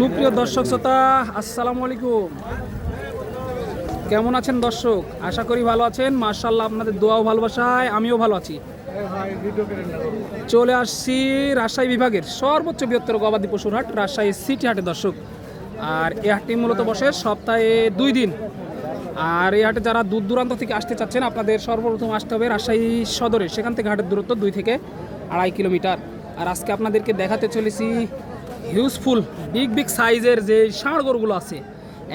সুপ্রিয় দর্শক শ্রোতা, আসসালামু আলাইকুম। কেমন আছেন দর্শক? আশা করি ভালো আছেন। মার্শাল্লাহ আপনাদের দোয়াও ভালোবাসায়, আমিও ভালো আছি। চলে আসছি রাজশাহী বিভাগের সর্বোচ্চ বৃহত্তর গবাদি পশুর হাট, রাজশাহী সিটি হাটে দর্শক। আর এই হাটটি মূলত বসে সপ্তাহে দুই দিন। আর এই হাটে যারা দূর দূরান্ত থেকে আসতে চাচ্ছেন, আপনাদের সর্বপ্রথম আসতে হবে রাজশাহী সদরে। সেখান থেকে হাটের দূরত্ব দুই থেকে আড়াই কিলোমিটার। আর আজকে আপনাদেরকে দেখাতে চলেছি হিউজফুল বিগ বিগ সাইজের যে ষাঁড় গরুগুলো আছে,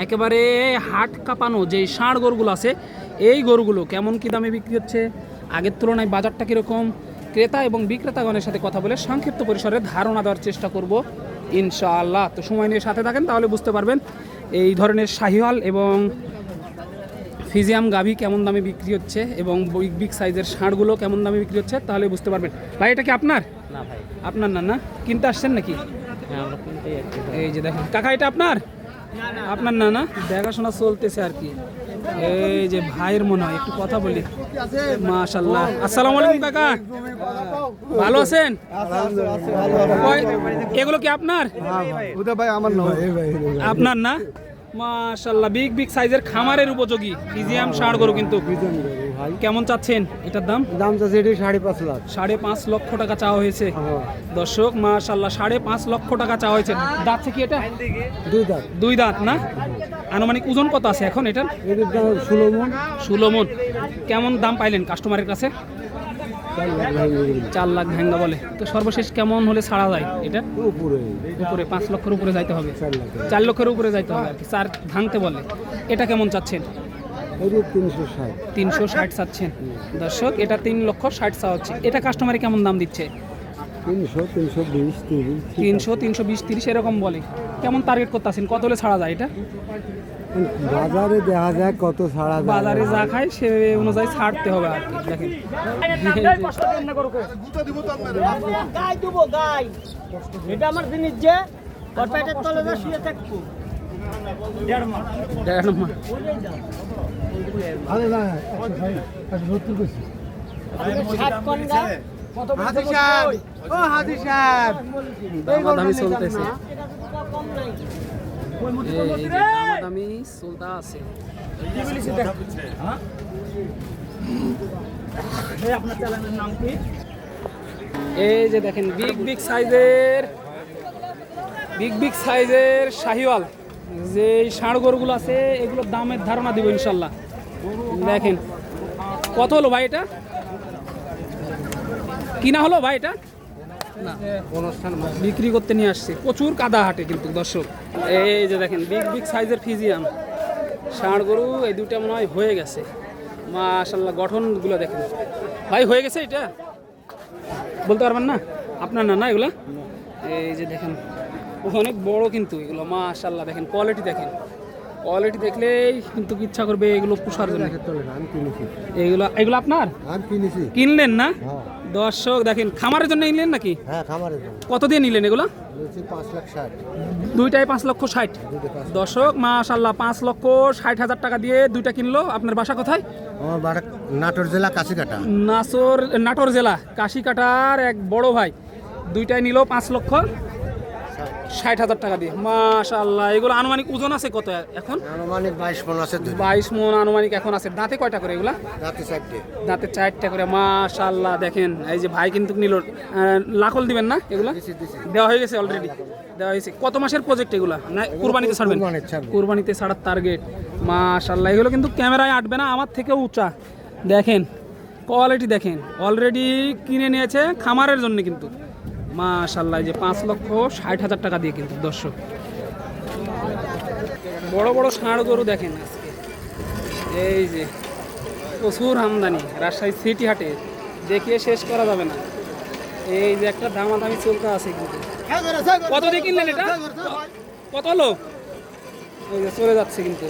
একেবারে হাট কাঁপানো যে ষাঁড় গরুগুলো আছে, এই গরুগুলো কেমন কী দামে বিক্রি হচ্ছে? আগের তুলনায় বাজারটা কীরকম? ক্রেতা এবং বিক্রেতাগণের সাথে কথা বলে সংক্ষিপ্ত পরিসরে ধারণা দেওয়ার চেষ্টা করব, ইনশাআল্লাহ। তো সময় নিয়ে সাথে থাকেন, তাহলে বুঝতে পারবেন এই ধরনের শাহিওয়াল এবং ফিজিয়াম গাভি কেমন দামে বিক্রি হচ্ছে এবং বিগ বিগ সাইজের ষাঁড়গুলো কেমন দামে বিক্রি হচ্ছে তাহলে বুঝতে পারবেন। ভাই এটা কি আপনার? না ভাই। আপনার না না? কিনতে আসছেন নাকি? হ্যাঁ এই যে দেখেন। কাকা এটা আপনার? আপনার না না? দেখাশোনা চলতেছে আর কি। এই যে ভাইয়ের মনে হয় একটু কথা বলি। মাশাল্লাহ আসসালামু আলাইকুম কাকা। ভালো আছেন? এগুলো কি আপনার। আপনার না? মাশাল্লাহ বিগ বিগ সাইজের খামারের উপযোগী। ফিজিয়াম ষাঁড় গরু কিন্তু। কেমন চাচ্ছেন? এটার দাম? দাম চাচ্ছে এটি সাড়ে পাঁচ লাখ। সাড়ে পাঁচ লক্ষ টাকা চাওয়া হয়েছে। হ্যাঁ। দর্শক মাশাল্লাহ সাড়ে পাঁচ লক্ষ টাকা চাওয়া হয়েছে। দাঁতছে কি এটা? দুই দাঁত। দুই দাঁত না? আনুমানিক ওজন কত আছে এখন এটার? দাম ষোলো মন। ষোলো মন। কেমন দাম পাইলেন কাস্টমারের কাছে? চার লাখ ভেঙ্গা বলে। তো সর্বশেষ কেমন হলে ছাড়া যায় এটা? উপরে। উপরে পাঁচ লক্ষের উপরে যাইতে হবে। চার লক্ষের। উপরে যাইতে হবে। আর কি চার ভাঙতে বলে। এটা কেমন চাচ্ছেন? তিনশো ষাট। তিনশো ষাট চাচ্ছেন। দর্শক এটা তিন লক্ষ ষাট চা হচ্ছে এটা কাস্টমারে কেমন দাম দিচ্ছে? তিনশো তিনশো বিশ তিরিশ। তিনশো তিনশো বিশ তিরিশ এরকম বলে। কেমন টার্গেট করতে আছেন? কত হলে ছাড়া যায় এটা? বাজারে দেখা যায় কত ছাড়া যায়। বাজারে যা খায় সে অনুযায়ী ছাড়তে হবে আর কি দেখেন। এটা আমার জিনিস যে ওর তলে যা শুয়ে থাকব। দেড় নম্বর। আরে না একশো ষাট, একশো সত্তর বেশি ষাট কোন গা কত হাজি সাহেব। ও হাজি সাহেব। চলতেছে। এটা তো কম নাই এই এই যে দামাদামি চলতে আছে এই যে দেখেন বিগ বিগ সাইজের বিগ বিগ সাইজের শাহিওয়াল। যে ষাঁড় গরুগুলো আছে, এগুলোর দামের ধারণা দিব ইনশাল্লাহ। দেখেন, কত হলো ভাই এটা? কিনা হলো ভাই এটা? বিক্রি করতে নিয়ে আসছে। প্রচুর কাদা হাটে কিন্তু দর্শক। এই যে দেখেন বিগ বিগ সাইজের ফিজিয়াম। ষাঁড় গরু এই দুইটা মনে হয় হয়ে গেছে। মাশাল্লাহ গঠনগুলো দেখেন। ভাই হয়ে গেছে এটা? বলতে পারবেন না? আপনার না না এগুলো? এই যে দেখেন অনেক বড় কিন্তু এগুলো। মাশাল্লাহ দেখেন কোয়ালিটি দেখেন। কোয়ালিটি দেখলেই কিন্তু ইচ্ছা করবে এগুলো পোষার জন্য। এগুলো এগুলো আপনার? কিনলেন না? দর্শক দেখেন খামারের জন্য নিলেন নাকি? কত দিয়ে নিলেন এগুলো? দুইটাই পাঁচ লক্ষ ষাট। দর্শক মাশাল্লাহ পাঁচ লক্ষ ষাট হাজার টাকা দিয়ে দুইটা কিনলো। আপনার বাসা কোথায়? নাটোর জেলা কাছিকাটা নাসর নাটোর জেলা কাশিকাটার এক বড় ভাই। দুইটাই নিল পাঁচ লক্ষ। ষাট হাজার টাকা দিয়ে। মাশাল্লাহ এগুলো আনুমানিক ওজন আছে কত এখন? আনুমানিক বাইশ মন আছে বাইশ মন আনুমানিক এখন আছে। দাঁতে কয়টা করে এগুলা? রাতে চারটে। দাঁতে চারটা করে মাশাল্লাহ দেখেন এই যে ভাই কিন্তু নিল লাখল দিবেন না এগুলা। দেওয়া হয়ে গেছে অলরেডি দেওয়া হয়েছে। কত মাসের প্রজেক্ট এগুলা? না কুরবানিতে ছাড়বেন? কুরবানিতে ছাড়ার টার্গেট মাশাল্লাহ এগুলো কিন্তু ক্যামেরায় আটবে না আমার থেকেও উঁচা। দেখেন কোয়ালিটি দেখেন। অলরেডি কিনে নিয়েছে খামারের জন্য কিন্তু। মাশাল্লাহ যে পাঁচ লক্ষ ষাট হাজার টাকা দিয়ে কিন্তু দর্শক। বড় বড় ষাঁড় গরু দেখেন আজকে। এই যে প্রচুর আমদানি রাজশাহী সিটি হাটে। দেখিয়ে শেষ করা যাবে না। এই যে একটা দামাদামি চলতে আছে কিন্তু। কত দিয়ে কিনলেন এটা? কত হলো? এই যে চলে যাচ্ছে কিন্তু।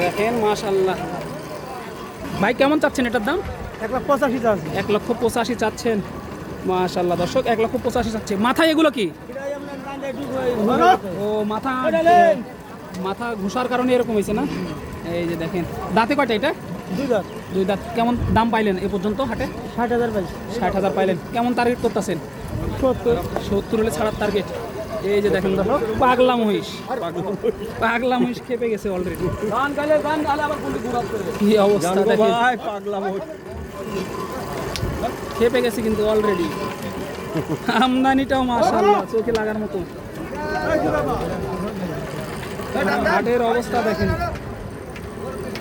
দেখেন মাশাল্লাহ ভাই কেমন চাচ্ছেন এটার দাম? এক লক্ষ পঁচাশি আছে এক লক্ষ পঁচাশি চাচ্ছেন। মাশাল্লাহ দর্শক এক লক্ষ পঁচাশি চাচ্ছে মাথায় এগুলো কি? ও মাথা মাথা ঘুষার কারণে এরকম হয়েছে না? এই যে দেখেন দাঁতে কয়টা এটা? দুই দাঁত। দুই দাঁত। কেমন দাম পাইলেন এ পর্যন্ত হাটে? ষাট হাজার পাইছি ষাট হাজার পাইলেন। কেমন টার্গেট করতেছেন? সত্তর। সত্তর হলে ছাড়ার টার্গেট এই যে দেখেন দর্শক পাগলা মহিষ। পাগলা মহিষ খেপে গেছে অলরেডি কি অবস্থা দেখেন। খেপে গেছে কিন্তু অলরেডি আমদানিটাও মাশাআল্লাহ চোখে লাগার মতো। হাটের অবস্থা দেখেন।